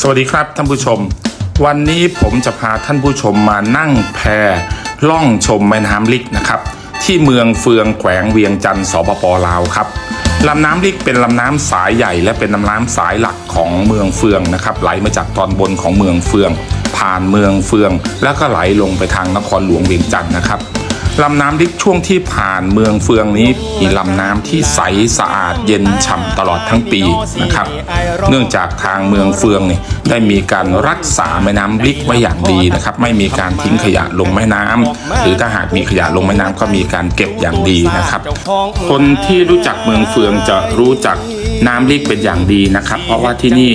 สวัสดีครับท่านผู้ชม วันนี้ผมจะพาท่านผู้ชมมานั่งแพล่องชมแม่น้ำลิกนะครับ ที่เมืองเฟืองแขวงเวียงจันทร์สปปลาวครับลำน้ำลิกเป็นลำน้ำสายใหญ่ และเป็นลำน้ำสายหลักของเมืองเฟืองนะครับ ไหลมาจากตอนบนของเมืองเฟือง ผ่านเมืองเฟือง แล้วก็ไหลลงไปทางนครหลวงเวียงจันทร์นะครับ ลำน้ำลิกช่วงที่ผ่านเมืองเฟืองนี้มีลำน้ำที่ใสสะอาดเย็นฉ่ำตลอดทั้งปีนะครับ เนื่องจากทางเมืองเฟืองนี่ได้มีการรักษาแม่น้ำลิกไว้อย่างดีนะครับ ไม่มีการทิ้งขยะลงแม่น้ำหรือถ้าหากมีขยะลงแม่น้ำก็มีการเก็บอย่างดีนะครับ คนที่รู้จักเมืองเฟืองจะรู้จัก น้ำลิกเป็นอย่างดีนะครับ เพราะว่าที่นี่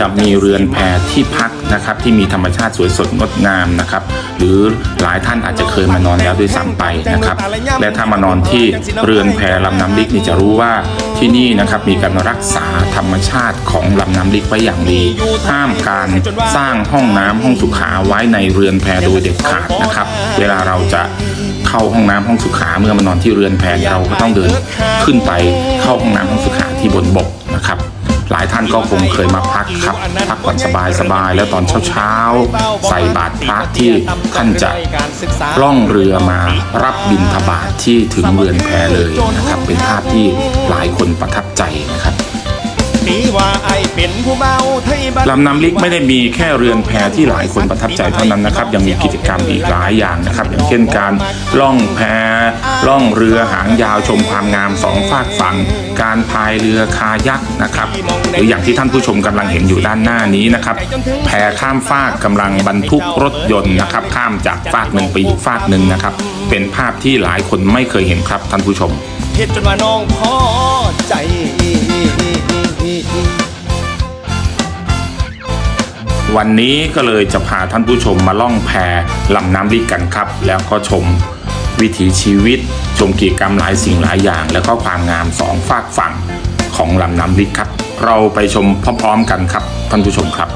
จะมีเรือนแพที่พักนะครับ ที่มีธรรมชาติสวยสดงดงามนะครับ หรือหลายท่านอาจจะเคยมานอนแล้วด้วยซ้ำไปนะครับ และถ้ามานอนที่เรือนแพลำน้ำลิกนี่จะรู้ว่าที่นี่นะครับมีการรักษาธรรมชาติของลำน้ำลิกไว้อย่างดี ห้ามการสร้างห้องน้ำห้องสุขาไว้ในเรือนแพโดยเด็ดขาดนะครับ เวลาเราจะ เข้าห้องน้ำห้องสุขาเมื่อมานอนที่เรือนแพเราก็ต้องเดินขึ้นไปเข้าห้องน้ำห้องสุขาที่บนบกนะครับ หลายท่านก็คงเคยมาพักครับ พักผ่อนสบายสบายๆแล้วตอนเช้าๆ ใส่บาตรพระที่ท่านจะล่องเรือมารับบิณฑบาตที่ถึงเรือนแพเลยนะครับ เป็นภาพที่หลายคนประทับใจนะครับ ปีว่าไอเป็นผู้เมาไทยบ้านลำน้ำลิกไม่ได้มีแค่เรือนแพที่หลายคนประทับใจเท่านั้นนะครับ ยังมีกิจกรรมอีกหลายอย่างนะครับ อย่างเช่นการล่องแพล่องเรือหางยาวชมความงามสองฝากฝั่ง การพายเรือคายักนะครับ หรืออย่างที่ท่านผู้ชมกำลังเห็นอยู่ด้านหน้านี้นะครับ แพข้ามฟากกำลังบรรทุกรถยนต์นะครับ ข้ามจากฟากหนึ่งไปอีกฟากหนึ่งนะครับ เป็นภาพที่หลายคนไม่เคยเห็นครับท่านผู้ชมเฮ็ดจนว่าน้องพอ วันนี้ก็เลยจะพาท่านผู้ชมมาล่องแพลำน้ำลิกกันครับ แล้วก็ชมวิถีชีวิต ชมกิจกรรมหลายสิ่งหลายอย่าง แล้วก็ความงามสองฝากฝั่งของลำน้ำลิกครับ เราไปชมพร้อมๆกันครับท่านผู้ชมครับ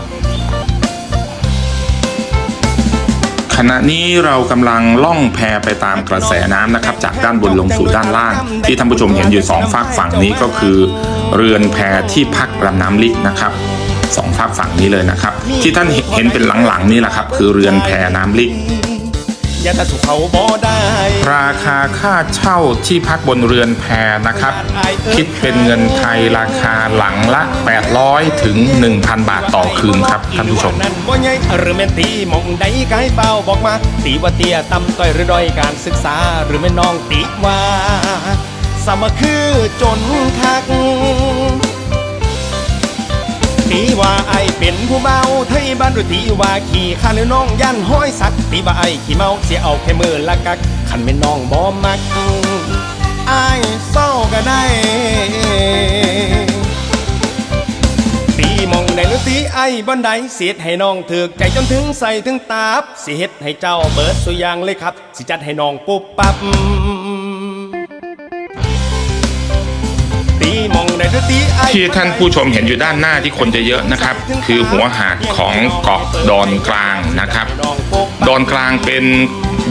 ขณะนี้เรากำลังล่องแพไปตามกระแสน้ำนะครับ จากด้านบนลงสู่ด้านล่าง ที่ท่านผู้ชมเห็นอยู่สองฝากฝั่งนี้ก็คือ เรือนแพที่พักลำน้ำลิกนะครับ สองฝากฝั่งนี้เลยนะครับ ที่ท่านเห็นเป็นหลังๆนี่แหละครับ คือเรือนแพน้ำลิกอย่าตะถูกเขาบ่ได้ราคาค่าเช่าที่พักบนเรือนแพนะครับ คิดเป็นเงินไทยราคาหลังละ 800 ถึง 1,000 บาทต่อคืนครับท่านผู้ชมนั้นบ่ใหญ่หรือแม่นตีหมองใดกายเฝ้าบอกมา ตีว่าเตี้ยต่ำต้อยหรือด้อยการศึกษาหรือแม่นน้องติว่าสามัคคือจนคัก ตีว่าไอเป็นผู้เมาไทยบ้านหรือตีว่าขี่ข้าหรือน้องยันห้อยสักตีว่าไอขี่เมาเสียเอาแค่มือละกักขันเป็นน้องบ่มักไอเศร้าก็ได้ตีมองในหรือตีไอ้บันไดเสียดให้น้องถือใจจนถึงใส่ถึงตาบสิเฮ็ดให้เจ้าเบิดสุยางเลยครับ สิจัดให้น้องปุ๊บปั๊บ ที่ท่านผู้ชมเห็นอยู่ด้านหน้าที่คนจะเยอะนะครับ คือหัวหาดของเกาะดอนกลางนะครับ ดอนกลางเป็น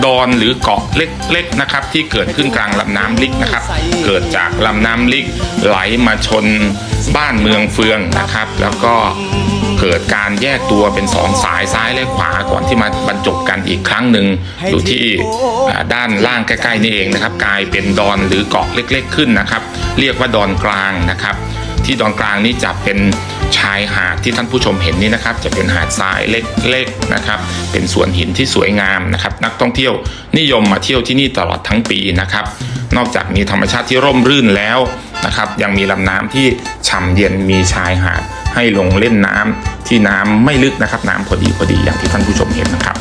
ดอนหรือเกาะเล็กๆนะครับ ที่เกิดขึ้นกลางลำน้ำลิกนะครับ เกิดจากลำน้ำลิกไหลมาชนบ้านเมืองเฟืองนะครับ แล้วก็ เกิดการแยกตัวเป็นสองสายซ้ายและขวาก่อนที่มาบรรจบกันอีกครั้งหนึ่งอยู่ที่ด้านล่างใกล้ๆนี่เองนะครับ กลายเป็นดอนหรือเกาะเล็กๆขึ้นนะครับ เรียกว่าดอนกลางนะครับ ที่ดอนกลางนี้จะเป็นชายหาดที่ท่านผู้ชมเห็นนี่นะครับ จะเป็นหาดทรายเล็กๆนะครับ เป็นสวนหินที่สวยงามนะครับ นักท่องเที่ยวนิยมมาเที่ยวที่นี่ตลอดทั้งปีนะครับ นอกจากมีธรรมชาติที่ร่มรื่นแล้วนะครับ ยังมีลำน้ำที่ฉ่ำเย็นมีชายหาดให้ลงเล่นน้ำ ที่น้ำไม่ลึกนะครับน้ำพอดีพอดีอย่างที่ท่านผู้ชมเห็นนะครับ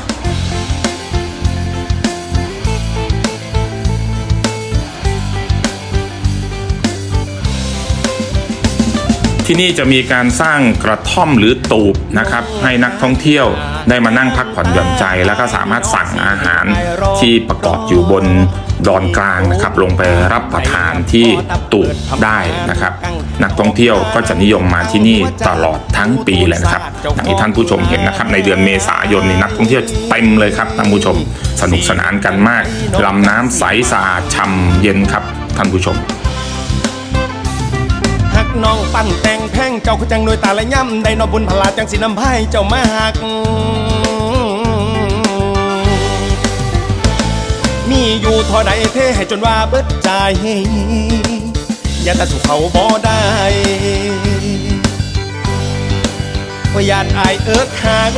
ที่นี่จะมีการสร้างกระท่อมหรือตูบนะครับให้นักท่องเที่ยวได้มานั่งพักผ่อนหย่อนใจ แล้วก็สามารถสั่งอาหารที่ประกอบอยู่บนดอนกลางนะครับลงไปรับประทานที่ตูบได้นะครับ นักท่องเที่ยวก็จะนิยมมาที่นี่ตลอดทั้งปีเลยนะครับอย่างที่ท่านผู้ชมเห็นนะครับ ในเดือนเมษายนนี่นักท่องเที่ยวเต็มเลยครับท่านผู้ชมสนุกสนานกันมากลำน้ำใสสะอาดช่ำเย็นครับท่านผู้ชม น้องปั้นแต่งแพงเจ้าคือจังหน่วยตาและย่ำได้นอบุญพลาจังสินำพายเจ้ามาหัก มีอยู่ท่าใดเทให้จนว่าเบิดใจ อย่าตาสู่เขาบ่ได้ว่าญาติอายเอิกหัก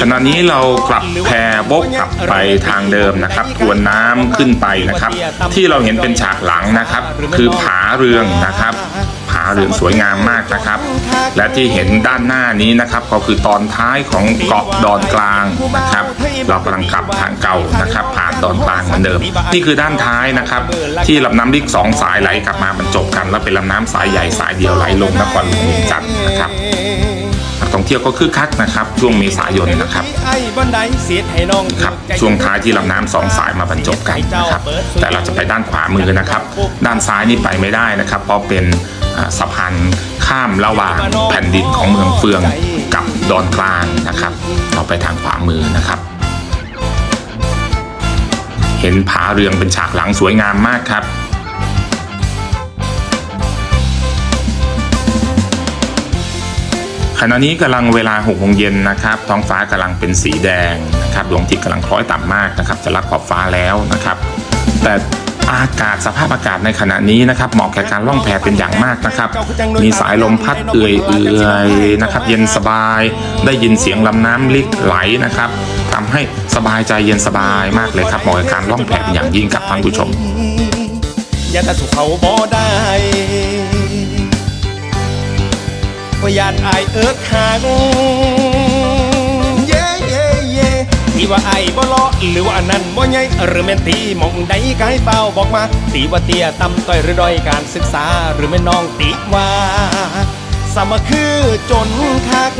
ขณะนี้เรากลับแพบกกลับไปทางเดิมนะครับ ทวนน้ำขึ้นไปนะครับ ที่เราเห็นเป็นฉากหลังนะครับ คือผาเรืองนะครับ ผาเรืองสวยงามมากนะครับ และที่เห็นด้านหน้านี้นะครับ ก็คือตอนท้ายของเกาะดอนกลางนะครับ เรากำลังกลับทางเก่านะครับ ผ่านดอนกลางเหมือนเดิม นี่คือด้านท้ายนะครับ ที่ลำน้ำลิกสองสายไหลกลับมาบรรจบกัน แล้วเป็นลำน้ำสายใหญ่สายเดียวไหลลงนครหลวงจันทร์นะครับ ท่องเที่ยวก็คึกคักนะครับ ช่วงเมษายนนะครับไอ้บันไดเสียให้น้องครับช่วงท้ายที่ลำน้ำสองสายมาบรรจบกันนะครับแต่เราจะไปด้านขวามือนะครับ ด้านซ้ายนี่ไปไม่ได้นะครับเพราะเป็นอ่าสะพานข้ามระหว่างแผ่นดินของเมืองเฟืองกับดอนกลางนะครับ เราไปทางขวามือนะครับ เห็นผาเรืองเป็นฉากหลังสวยงามมากครับ ขณะนี้กำลังเวลา6โมงเย็นนะครับ ท้องฟ้ากำลังเป็นสีแดงนะครับดวงอาทิตย์กำลังคล้อยต่ำมากนะครับ จะลักขอบฟ้าแล้วนะครับ แต่อากาศสภาพอากาศในขณะนี้นะครับเหมาะแก่การล่องแพเป็นอย่างมากนะครับ มีสายลมพัดเอื่อยเอื่อยๆนะครับ เย็นสบายได้ยินเสียงลำน้ำลิกไหลนะครับทำให้สบายใจเย็นสบายมากเลยครับเหมาะแก่การล่องแพเป็นอย่างยิ่งครับท่านผู้ชมอย่าตาสู่เขาบ่ได้ ว่าญาติอายเอิกหักเย่เย่เย่ที่ว่าไอ้บ่ลาะหรือว่าอันนั้นบ่ใหญ่หรือแม่นตีมองใดก็ให้เฝ้าบอกมาตีว่าเตี้ยต่ำต้อยหรือด้อยการศึกษาหรือแม่น้องตีว่าสามคือจนคัก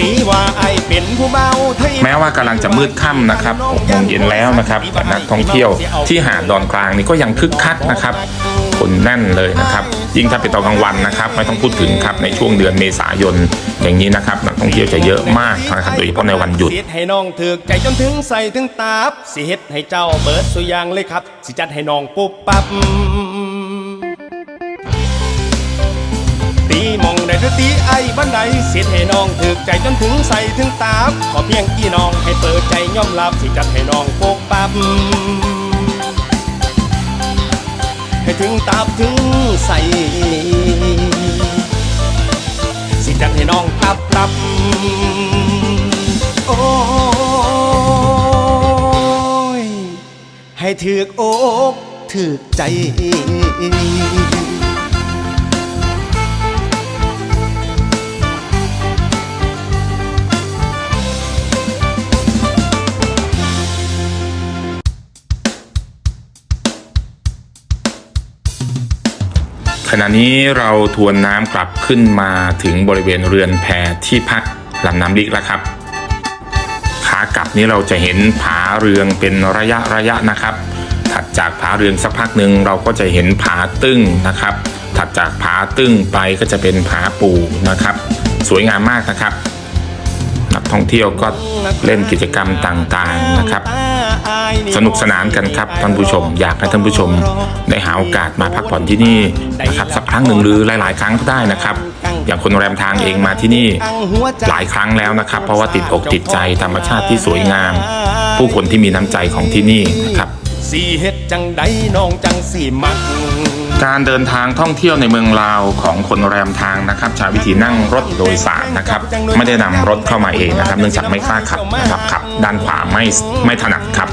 ตีว่าไอเป็นผู้เบาไทยแม้ว่ากำลังจะมืดค่ำนะครับ6โมงเย็นแล้วนะครับแต่นักท่องเที่ยวที่หาดดอนกลางนี่ก็ยังคึกคักนะครับคนแน่นเลยนะครับ ยิ่งถ้าเป็นตอนกลางวันนะครับ ไม่ต้องพูดถึงครับในช่วงเดือนเมษายนอย่างนี้นะครับนักท่องเที่ยวจะเยอะมากนะครับโดยเฉพาะในวันหยุดสิเฮ็ให้น้องถึกใจจนถึงใส่ถึงตาบสิเฮ็ดให้เจ้าเบิดสุอยางเลยครับ สิจัดให้น้องปุ๊บปั๊บ ตีมองได้หรือตีไอ้บันไดเสียให้น้องถึกใจจนถึงใส่ถึงตาบขอเพียงกี่น้องให้เปิดใจยอมรับสิจัดให้น้องปุ๊บปั๊บให้ถึงตาบถึงใส่สิจัดให้น้องตับตับโอ้ยให้ถือกอกถือกใจ ขณะนี้เราทวนน้ำกลับขึ้นมาถึงบริเวณเรือนแพที่พักลำน้ำลิกแล้วครับ ขากลับนี้เราจะเห็นผาเรืองเป็นระยะระยะนะครับ ถัดจากผาเรืองสักพักหนึ่งเราก็จะเห็นผาตึ้งนะครับ ถัดจากผาตึ้งไปก็จะเป็นผาปูนะครับ สวยงามมากนะครับ นักท่องเที่ยวก็เล่นกิจกรรมต่างๆนะครับ สนุกสนานกันครับท่านผู้ชม อยากให้ท่านผู้ชมได้หาโอกาสมาพักผ่อนที่นี่นะครับสักครั้งหนึ่งหรือหลาย ๆ ครั้งก็ได้นะครับ อย่างคนแรมทางเองมาที่นี่หลายครั้งแล้วนะครับ เพราะว่าติดอกติดใจธรรมชาติที่สวยงาม ผู้คนที่มีน้ำใจของที่นี่นะครับสีเฮ็ดจังไดน้องจังสีมัก การเดินทางท่องเที่ยวในเมืองลาวของคนแรมทางนะครับใช้วิธีนั่งรถโดยสารนะครับไม่ได้นำรถเข้ามาเองนะครับ เนื่องจากไม่กล้าขับนะครับขับ ด้านขวาไม่ไม่ถนัดครับ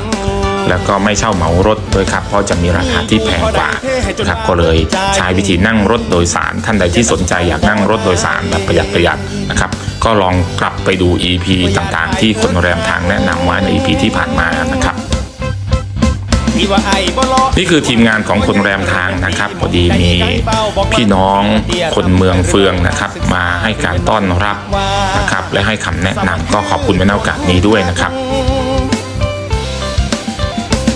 แล้วก็ไม่เช่าเหมารถด้วยครับ เพราะจะมีราคาที่แพงกว่าครับก็เลยใช้วิธีนั่งรถโดยสาร ท่านใดที่สนใจอยากนั่งรถโดยสารแบบประหยัดประหยัดนะครับก็ลองกลับไปดู EP ต่างๆ ที่คนแรมทางแนะนำไว้ใน EP ที่ผ่านมานะครับ นี่คือทีมงานของคนแรมทางนะครับพอดีมีพี่น้องคนเมืองเฟืองนะครับ มาให้การต้อนรับนะครับ และให้คำแนะนำก็ขอบคุณในโอกาสนี้ด้วยนะครับ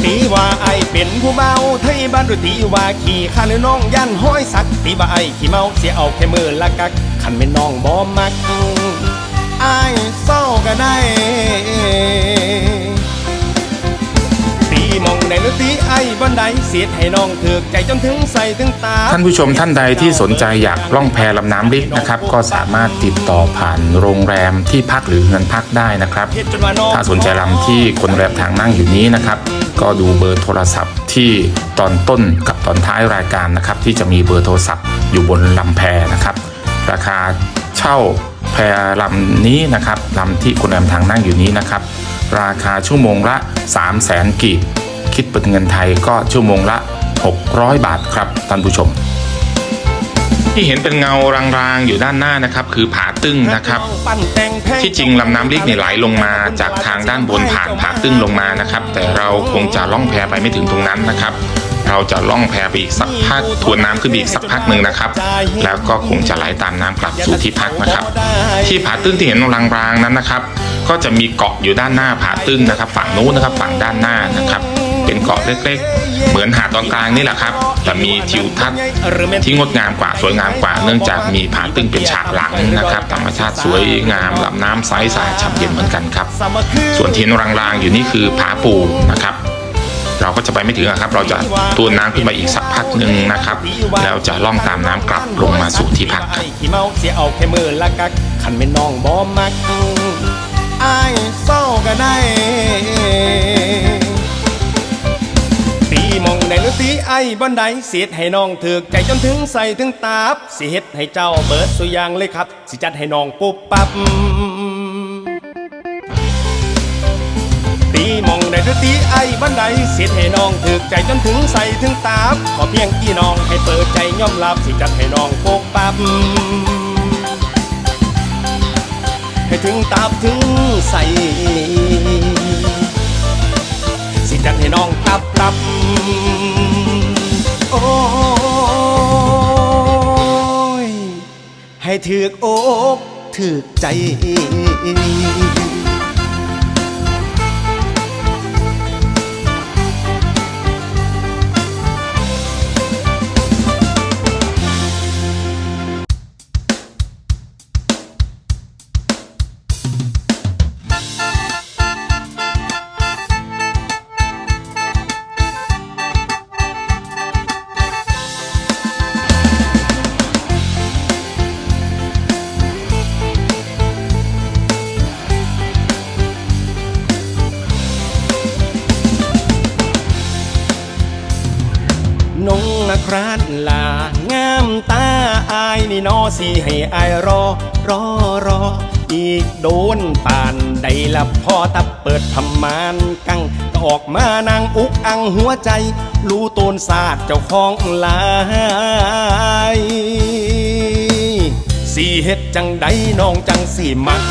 ตีว่าไอเป็นผู้เมาไทยบ้านหรือตีว่าขี่ข้าหรือน้องยันห้อยสักตีว่าไอขี่เมาเสียเอาแค่มือละกักขันเป็นน้องบ่มักไอเศร้าก็ได้ มองในฤตีไอ้บันไดเสียดให้น้องถือกใจจนถึงใส่ถึงตา ท่านผู้ชมท่านใดที่สนใจอยากล่องแพลำน้ำลิกนะครับ ก็สามารถติดต่อผ่านโรงแรมที่พักหรือเงินพักได้นะครับเฮ็ดจนว่าน้องถ้าสนใจลำที่คนแรมทางนั่งอยู่นี้นะครับ ก็ดูเบอร์โทรศัพท์ที่ตอนต้นกับตอนท้ายรายการนะครับ ที่จะมีเบอร์โทรศัพท์อยู่บนลำแพนะครับ ราคาเช่าแพลำนี้นะครับลำที่คนแรมทางนั่งอยู่นี้นะครับราคาชั่วโมงละ 3 0 0แสนกีบ คิดเป็นเงินไทยก็ชั่วโมงละ 600 บาทครับท่านผู้ชม ที่เห็นเป็นเงารางๆอยู่ด้านหน้านะครับ คือผาตึ้งนะครับ ที่จริงลำน้ำลิกเนี่ยไหลลงมาจากทางด้านบนผ่านผาตึ้งลงมานะครับ แต่เราคงจะล่องแพไปไม่ถึงตรงนั้นนะครับเราจะล่องแพไปอีกสักพักทวนน้ำขึ้นไปอีกสักพักหนึ่งนะครับ แล้วก็คงจะไหลตามน้ำกลับสู่ที่พักนะครับ ที่ผาตึ้งที่เห็นรางๆนั้นนะครับ ก็จะมีเกาะอยู่ด้านหน้าผาตึ้งนะครับ ฝั่งนู้นนะครับ ฝั่งด้านหน้านะครับ เป็นเกาะเล็กๆ เหมือนหาดตอนกลางนี่แหละครับ แต่มีทิวทัศน์ที่งดงามกว่าสวยงามกว่า เนื่องจากมีผาตึ้งเป็นฉากหลังนะครับธรรมชาติสวยงามลำน้ำใสสะอาดฉ่ำเย็นเหมือนกันครับ ส่วนที่เห็นรางๆอยู่นี่คือผาปูนะครับเราก็จะไปไม่ถึงอะครับ เราจะตูนน้ำขึ้นมาอีกสักพักหนึ่งนะครับ แล้วจะล่องตามน้ำกลับลงมาสู่ที่พักครับขี้เมาเสียเอาแค่มือละกักขันไม่น้องบ่มักอายเศร้าก็ได้ตี มองในฤตีไอ้บันไดเสียดให้น้องถือกใจจนถึงใส่ถึงตาบสิเฮ็ดให้เจ้าเบิดสุยางเลยครับ สิจัดให้น้องปุ๊บปั๊บตีมองในฤตีไอ้บันไดเสียดให้น้องถือกใจจนถึงใส่ถึงตาบขอเพียงกี่น้องให้เปิดใจยอมรับสิจัดให้น้องปุ๊บปั๊บให้ถึงตาบถึงใส่ จัดให้น้องตับตับโอ้ยให้ถือกอกถือกใจ อรอรอ อีกโดนป่านใดละพ่อตับเปิดทำมานกังก็ออกมานางอุกอังหัวใจ รู้ตนศาสตร์เจ้าของหลายสีเฮ็ดจังใดน้องจังสีมัก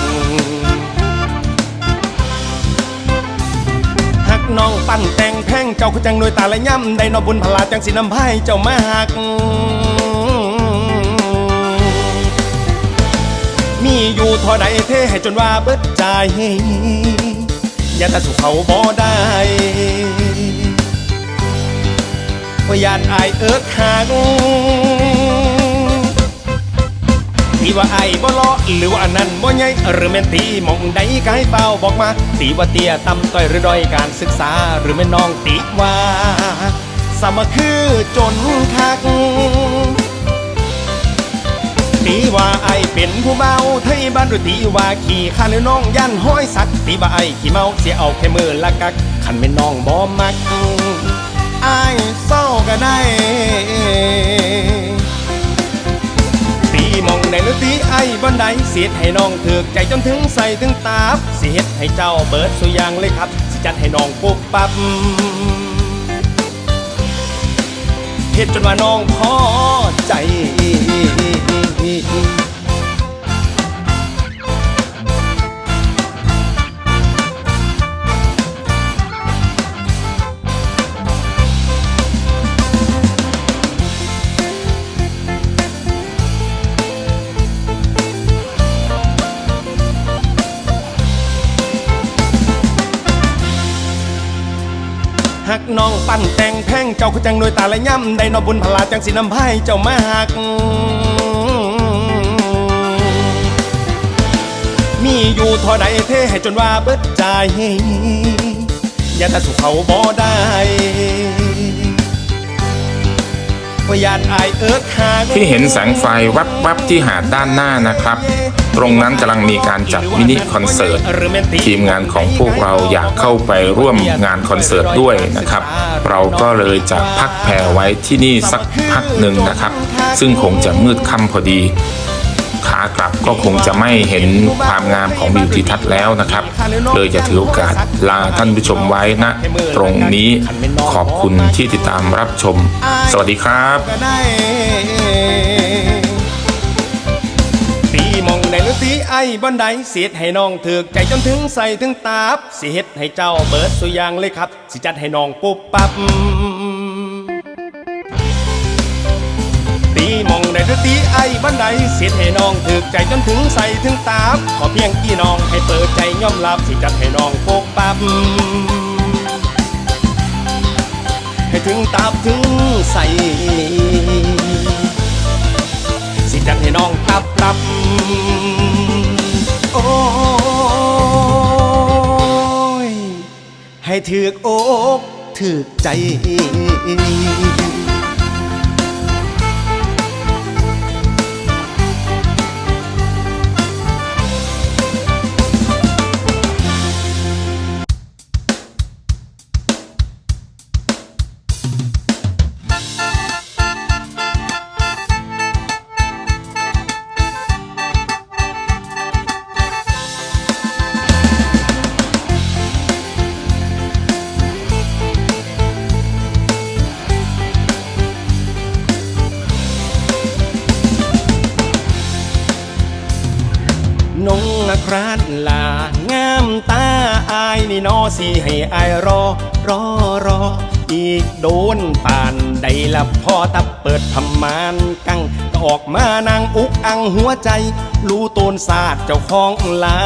หักน้องปั้นแต่งแพ่งเจ้าคือจังหน่วยตาและย่ำได้นอบุญพลาจังสินำไพ่เจ้ามาหัก มีอยู่เท่าใดเทให้จนว่าเบิดใจอย่าตาสู่เขาบ่ได้ว่ายานอายเอิกหักตีว่าไอ้บ่เลาะหรือว่าอันนั้นบ่ใหญ่หรือแม่นตีมองใดก็ให้เฝ้าบอกมาตีว่าเตี้ยต่ำต้อยหรือด้อยการศึกษาหรือแม่น้องตีว่าสามาคือจนคัก ตีว่าไอเป็นผู้เมาไทยบ้านหรือตีว่าขี่ข้าหรือน้องยันห้อยสักตีว่าไอขี่เมาเสียเอาแค่มือละกักขันเป็นน้องบ่มักไอเศร้าก็ได้ ตีมองในฤตีไอ้บันไดเสียดให้น้องถือใจจนถึงใส่ถึงตาบสิเฮ็ดให้เจ้าเบิดสุยางเลยครับ สิจัดให้น้องปุ๊บปั๊บ เฮ็ดจนว่าน้องพอใจ น้องปั้นแต่งแพ่งเจ้าคือจังหน่วยตาและย่ำได้นอบุญพลาจังสีน้ำไพ่เจ้ามาหัก มีอยู่เท่าใดเทให้จนว่าเบิดใจ อย่าถ้าสุขเขาบ่ได้ ก็ยานอเอิร์ธหาที่เห็นแสงไฟวับวับที่หาดด้านหน้านะครับ ตรงนั้นกำลังมีการจัดมินิคอนเสิร์ต ทีมงานของพวกเราอยากเข้าไปร่วมงานคอนเสิร์ตด้วยนะครับ เราก็เลยจะพักแพรไว้ที่นี่สักพักหนึ่งนะครับ ซึ่งคงจะมืดค่ำพอดี ขากลับก็คงจะไม่เห็นความงามของวิวทิวทัศน์แล้วนะครับ เลยจะถือโอกาสลาท่านผู้ชมไว้ณตรงนี้ขอบคุณที่ติดตามรับชม สวัสดีครับตีมองในหรือตีไอ้บอนไดเสียดให้น้องถือใจจนถึงใส่ถึงตาบสิเฮ็ดให้เจ้าเบิดสุยางเลยครับ สิจัดให้น้องปุ๊บปั๊บ มองในหรือตีไอ้บอนไดเสียดให้น้องถือกใจจนถึงใส่ถึงตาบขอเพียงกี่น้องให้เปิดใจยอมรับสิจัดให้น้องปุ๊บปั๊บให้ถึงตาบถึงใส่สิจัดให้น้องตับตับโอ้ยให้ถือกอกถือกใจ ละครานลางามตาอายนี่นอสิให้อายรอ รอรอ อีกโดนป่านใดละพ่อตับเปิดพมานกังก็ออกมานางอุกอังหัวใจ รู้ตนศาสตร์เจ้าของลา